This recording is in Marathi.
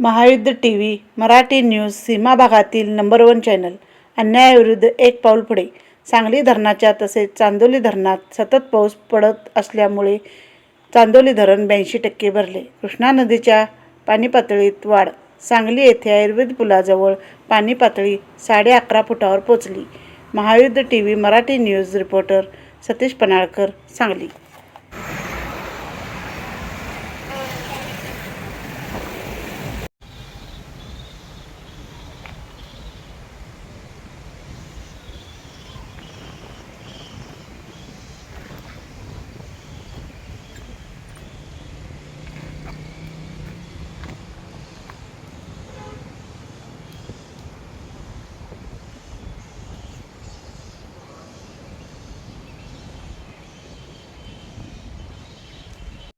Mahayuddh T V Marathi news सीमा भागातील नंबर वन चॅनल अन्यायाविरुद्ध एक पाऊल पुढे. सांगली धरणाच्या तसेच चांदोली धरणात सतत पाऊस पडत असल्यामुळे चांदोली धरण ब्याऐंशी टक्के भरले. कृष्णा नदीच्या पाणी पातळीत वाढ. सांगली येथे आयुर्वेद पुलाजवळ पाणी पातळी साडे अकरा फुटावर पोचली. महायुद्ध T V Marathi news reporter Satish Panalkar Sangli.